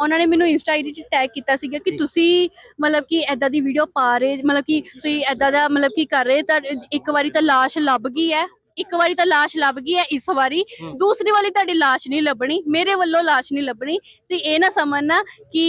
ਉਹਨਾਂ ਨੇ ਮੈਨੂੰ ਇੰਸਟਾ ਆਈਡੀ ਤੇ ਟੈਗ ਕੀਤਾ ਸੀਗਾ ਕਿ ਤੁਸੀਂ ਮਤਲਬ ਕਿ ਐਦਾਂ ਦੀ ਵੀਡੀਓ ਪਾ ਰਹੇ ਮਤਲਬ ਕਿ ਤੁਸੀਂ ਐਦਾਂ ਦਾ ਮਤਲਬ ਕਿ ਕਰ ਰਹੇ ਤਾਂ ਇੱਕ ਵਾਰੀ ਤਾਂ ਲਾਸ਼ ਲੱਭ ਗਈ ਹੈ। ਇੱਕ ਵਾਰੀ ਤਾਂ ਲਾਸ਼ ਲੱਭ ਗਈ ਹੈ ਇਸ ਵਾਰੀ। ਦੂਸਰੀ ਵਾਲੀ ਤੁਹਾਡੀ ਲਾਸ਼ ਨਹੀਂ ਲੱਭਣੀ। ਮੇਰੇ ਵੱਲੋਂ ਲਾਸ਼ ਨਹੀਂ ਲੱਭਣੀ। ਤੇ ਇਹ ਨਾ ਸਮਝਣਾ ਕਿ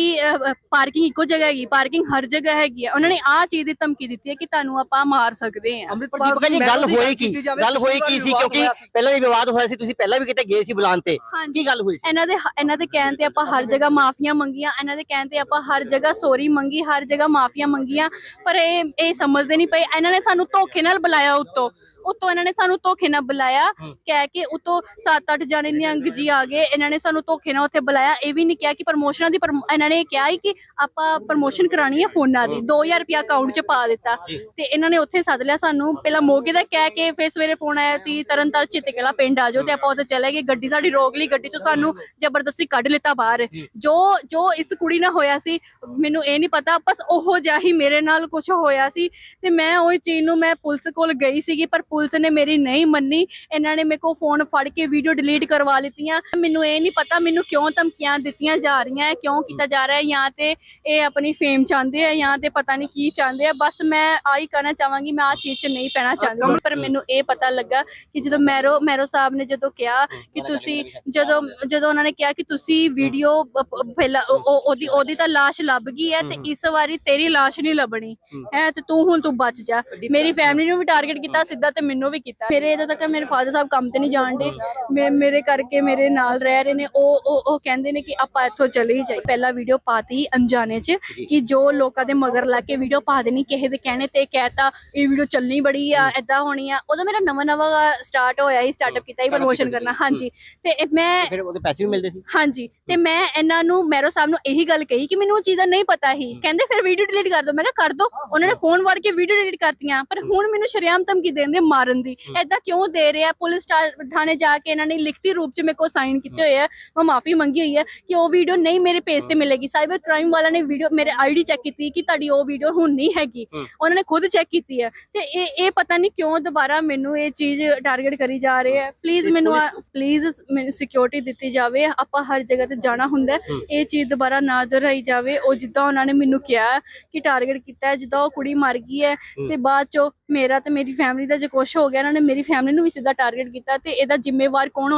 ਪਾਰਕਿੰਗ ਇੱਕੋ ਜਗ੍ਹਾ ਹੈਗੀ ਪਾਰਕਿੰਗ ਹਰ ਜਗ੍ਹਾ ਹੈਗੀ ਹੈ। ਉਹਨਾਂ ਨੇ ਆਹ ਚੀਜ਼ ਦੀ ਧਮਕੀ ਦਿੱਤੀ ਹੈ ਕਿ ਤੁਹਾਨੂੰ ਆਪਾਂ ਮਾਰ ਸਕਦੇ ਹਾਂ। ਅੰਮ੍ਰਿਤਪਾਲ ਜੀ ਗੱਲ ਹੋਈ ਕੀ? ਗੱਲ ਹੋਈ ਕੀ ਸੀ? ਕਿਉਂਕਿ। ਪਹਿਲਾਂ ਵੀ ਵਿਵਾਦ ਹੋਇਆ ਸੀ ਤੁਸੀਂ ਪਹਿਲਾਂ ਵੀ ਕਿਤੇ ਗਏ ਸੀ ਬੁਲਾਉਣ ਤੇ। ਕੀ ਗੱਲ ਹੋਈ ਸੀ? ਇਹਨਾਂ ਦੇ ਇਹਨਾਂ ਦੇ ਕਹਿਣ ਤੇ ਆਪਾਂ ਹਰ ਜਗ੍ਹਾ ਮਾਫੀਆਂ ਮੰਗੀਆਂ। ਇਹਨਾਂ ਦੇ ਕਹਿਣ ਤੇ ਆਪਾਂ ਹਰ ਜਗ੍ਹਾ ਸੌਰੀ ਮੰਗੀ ਹਰ ਜਗ੍ਹਾ ਮਾਫੀਆਂ ਮੰਗੀਆਂ। ਪਰ ਇਹ ਇਹ ਸਮਝਦੇ ਨਹੀਂ ਪਏ। ਇਹਨਾਂ ਨੇ ਸਾਨੂੰ ਧੋਖੇ ਨਾਲ ਬੁਲਾਇਆ ਉੱਤੋਂ। ਉੱਤੋਂ ਇਹਨਾਂ ਨੇ ਸਾਨੂੰ ਧੋਖੇ ਨਾਲ ਬੁਲਾਇਆ ਕਹਿ ਕੇ ਉੱਤੋਂ 7-8 ਜਾਣੇ ਨਿਹੰਗ ਜੀ ਆ ਗਏ ਇਹਨਾਂ ਨੇ ਸਾਨੂੰ ਧੋਖੇ ਨਾਲ ਉੱਥੇ ਬੁਲਾਇਆ ਇਹ ਵੀ ਨਹੀਂ ਕਿਹਾ ਕਿ ਪ੍ਰਮੋਸ਼ਨਾਂ ਦੀ ਇਹਨਾਂ ਨੇ ਕਿਹਾ ਕਿ ਆਪਾਂ ਪ੍ਰਮੋਸ਼ਨ ਕਰਾਣੀ ਹੈ ਫੋਨਾਂ ਦੀ 2000 ਰੁਪਿਆ ਅਕਾਊਂਟ 'ਚ ਪਾ ਦਿੱਤਾ। ਤੇ ਇਹਨਾਂ ਨੇ ਉੱਥੇ ਸੱਦ ਲਿਆ ਸਾਨੂੰ ਪਹਿਲਾਂ ਮੋਗੇ ਦਾ ਕਹਿ ਕੇ ਫਿਰ ਸਵੇਰੇ ਫੋਨ ਆਇਆ ਤੀ ਤਰਨਤਾਰ ਚਿੱਤਕਲਾ ਪਿੰਡ ਆ ਜਾਓ ਤੇ ਆਪਾਂ ਉੱਥੇ ਚਲੇ ਗਏ ਗੱਡੀ ਸਾਡੀ ਰੋਕ ਲਈ ਗੱਡੀ 'ਚੋਂ ਸਾਨੂੰ ਜ਼ਬਰਦਸਤੀ ਕੱਢ ਲਿੱਤਾ ਬਾਹਰ। ਜੋ। ਜੋ ਇਸ ਕੁੜੀ ਨਾਲ ਹੋਇਆ ਸੀ ਮੈਨੂੰ ਇਹ ਨਹੀਂ ਪਤਾ ਬਸ ਉਹੋ ਜਿਹਾ ਹੀ ਮੇਰੇ ਨਾਲ ਕੁਝ ਹੋਇਆ ਸੀ ਤੇ ਮੈਂ ਉਹ ਚੀਜ਼ ਨੂੰ ਮੈਂ ਪੁਲਿਸ ਕੋਲ ਗਈ ਸੀਗੀ ਪਰ ਪੁਲਿਸ ਨੇ ਮੇਰੀ ਨਹੀਂ ਮੰਨੀ ਇਹਨਾਂ ਨੇ ਮੇਰੇ ਕੋਲ ਫੋਨ ਫੜ ਕੇ ਵੀਡੀਓ ਡਿਲੀਟ ਕਰਵਾ ਲਿੱਤੀਆਂ। ਮੈਨੂੰ ਇਹ ਨਹੀਂ ਪਤਾ ਮੈਨੂੰ ਕਿਉਂ ਧਮਕੀਆਂ ਦਿੱਤੀਆਂ ਜਾ ਰਹੀਆਂ ਹੈ ਕਿਉਂ ਕੀਤਾ ਜਾ ਰਿਹਾ ਹੈ ਜਾਂ ਤੇ ਇਹ ਆਪਣੀ ਫੇਮ ਚਾਹੁੰਦੇ ਆ ਜਾਂ ਤੇ ਪਤਾ ਨਹੀਂ ਕੀ ਚਾਹੁੰਦੇ ਆ ਬਸ ਮੈਂ ਆਹੀ ਕਹਿਣਾ ਚਾਹਾਂਗੀ ਮੈਂ ਆ ਚੀਜ਼ 'ਚ ਨਹੀਂ ਪੈਣਾ ਚਾਹੁੰਦੀ ਪਰ ਮੈਨੂੰ ਇਹ ਪਤਾ ਲੱਗਾ ਕਿ ਜਦੋਂ ਮੈਰੋ ਮੈਰੋ ਸਾਹਿਬ ਨੇ ਜਦੋਂ ਕਿਹਾ ਕਿ ਤੁਸੀਂ ਜਦੋਂ। ਜਦੋਂ ਉਹਨਾਂ ਨੇ ਕਿਹਾ ਕਿ ਤੁਸੀਂ ਵੀਡੀਓ ਪਹਿਲਾਂ ਉਹ- ਉਹ- ਉਹਦੀ ਉਹਦੀ ਤਾਂ ਲਾਸ਼ ਲੱਭ ਗਈ ਹੈ ਤੇ ਇਸ ਵਾਰੀ ਤੇਰੀ ਲਾਸ਼ ਨਹੀਂ ਲੱਭਣੀ। ਹੈ। ਤੇ ਤੂੰ ਹੁਣ ਤੂੰ ਬਚ ਜਾ। ਮੇਰੀ ਫੈਮਿਲੀ ਨੂੰ ਵੀ ਟਾਰਗੇਟ ਕੀਤਾ ਸਿੱਧਾ ਤੇ ਮੈਨੂੰ ਵੀ ਕੀਤਾ। ਮੇਰੇ ਜਦੋਂ ਤੱਕ ਮੇਰੇ ਫਾਦਰ ਸਾਹਿਬ ਕੰਮ ਤੇ ਨਹੀਂ ਜਾਣਦੇ ਮੇਰੇ ਕਰਕੇ ਮੇਰੇ ਨਾਲ ਰਹਿ ਰਹੇ ਨੇ ਉਹ ਉਹ ਉਹ ਕਹਿੰਦੇ ਨੇ ਕਿ ਆਪਾਂ ਇੱਥੋਂ ਚਲੇ ਹੀ ਜਾਈ ਪਹਿਲਾ ਵੀਡੀਓ ਪਾਤੀ ਅਣਜਾਣੇ ਚ ਕਿ ਜੋ ਲੋਕਾਂ ਦੇ ਮਗਰ ਲੱਗ ਕੇ ਵੀਡੀਓ ਪਾ ਦੇਣੀ ਕਿਸੇ ਦੇ ਕਹਿਣੇ ਤੇ ਕਹਿਤਾ ਇਹ ਵੀਡੀਓ ਚੱਲਣੀ ਬੜੀ ਆ ਐਦਾਂ ਹੋਣੀ ਆ। ਉਦੋਂ ਮੇਰਾ ਨਵਾਂ ਨਵਾਂ ਸਟਾਰਟ ਹੋਇਆ ਹੀ ਸਟਾਰਟਅਪ ਕੀਤਾ ਹੀ ਪ੍ਰਮੋਸ਼ਨ ਕਰਨਾ। ਹਾਂਜੀ। ਤੇ ਮੈਂ ਫਿਰ ਉਹਦੇ ਪੈਸੇ ਵੀ ਮਿਲਦੇ ਸੀ। ਹਾਂਜੀ। ਤੇ ਮੈਂ ਇਹਨਾਂ ਨੂੰ ਮੈਰੋ ਸਾਹਿਬ ਨੂੰ ਇਹੀ ਗੱਲ ਕਹੀ ਕਿ ਮੈਨੂੰ ਉਹ ਚੀਜ਼ਾਂ ਨਹੀਂ ਪਤਾ ਹੀ। ਕਹਿੰਦੇ ਫਿਰ ਵੀਡੀਓ ਡਿਲੀਟ ਕਰ ਦਿਓ ਮੈਂ ਕਿਹਾ ਕਰ ਦਿਓ ਉਹਨਾਂ ਨੇ ਫੋਨ ਵੜ ਕੇ ਵੀਡੀਓ ਡਿਲੀਟ ਕਰਤੀਆਂ। ਪਰ ਹੁਣ ਮੈਨੂੰ ਸ਼ਰੇਆਮ ਧਮਕੀ ਦੇਂਦੇ ਮਾਰਨ ਦੀ। ਐਦਾਂ ਕਿਉਂ ਦੇ ਰਿਹਾ ਪੁਲਿਸ ਥਾਣੇ ਜਾ ਕੇ ਇਹਨਾਂ ਨੇ ਲਿਖਤੀ ਰੂਪ 'ਚ ਮੇਰੇ ਕੋਲ ਸਾਈਨ ਕੀਤੇ ਹੋਏ ਆ। ਮੈਂ ਮਾਫੀ ਮੰਗੀ ਹੋਈ ਹੈ ਕਿ ਉਹ ਵੀਡੀਓ ਨਹੀਂ ਮੇਰੇ ਪੇਜ ਤੇ ਮਿਲੇਗੀ। ਸਾਈਬਰ ਕ੍ਰਾਈਮ ਵਾਲਾ ਨੇ ਵੀਡੀਓ ਮੇਰੇ ਆਈਡੀ ਚੈੱਕ ਕੀਤੀ ਕਿ ਤੁਹਾਡੀ ਉਹ ਵੀਡੀਓ ਹੁਣ ਨਹੀਂ ਹੈਗੀ। ਉਹਨਾਂ ਨੇ ਖੁਦ ਚੈੱਕ ਕੀਤੀ ਹੈ ਤੇ ਇਹ ਇਹ ਪਤਾ ਨਹੀਂ ਕਿਉਂ ਦੁਬਾਰਾ ਮੈਨੂੰ ਇਹ ਚੀਜ਼ ਟਾਰਗੇਟ ਕਰੀ ਜਾ ਰਹੇ ਹੈ। ਪਲੀਜ਼ ਮੈਨੂੰ ਪੁਲਿਸ- ਪਲੀਜ਼ ਮੈਨੂੰ ਸਿਕਿਉਰਿਟੀ ਦਿੱਤੀ ਜਾਵੇ। ਆਪਾਂ ਹਰ ਜਗ੍ਹਾ ਤੇ ਜਾਣਾ ਹੁੰਦਾ। ਇਹ ਚੀਜ਼ ਦੁਬਾਰਾ ਨਾ ਦੁਹਰਾਈ ਜਾਵੇ। ਉਹ ਜਿੱਦਾਂ ਉਹਨਾਂ ਨੇ ਮੈਨੂੰ ਕਿਹਾ ਕਿ ਟਾਰਗੇਟ ਕੀਤਾ ਜਿੱਦਾਂ ਉਹ ਕੁੜੀ ਮਰ ਗਈ ਹੈ। ਤੇ ਬਾਅਦ ਚੋਂ ਮੇਰਾ ਤੇ ਮੇਰੀ ਫੈਮਿਲੀ ਦਾ ਜੇ ਕੁਛ ਹੋ ਗਿਆ, ਇਹਨਾਂ ਨੇ ਮੇਰੀ ਫੈਮਿਲੀ ਨੂੰ ਵੀ ਸਿੱਧਾ ਟਾਰਗੇਟ ਕੀਤਾ ਤੇ ਇਹਦਾ ਜ਼ਿੰਮੇਵਾਰ ਕੌਣ ਹੋਏ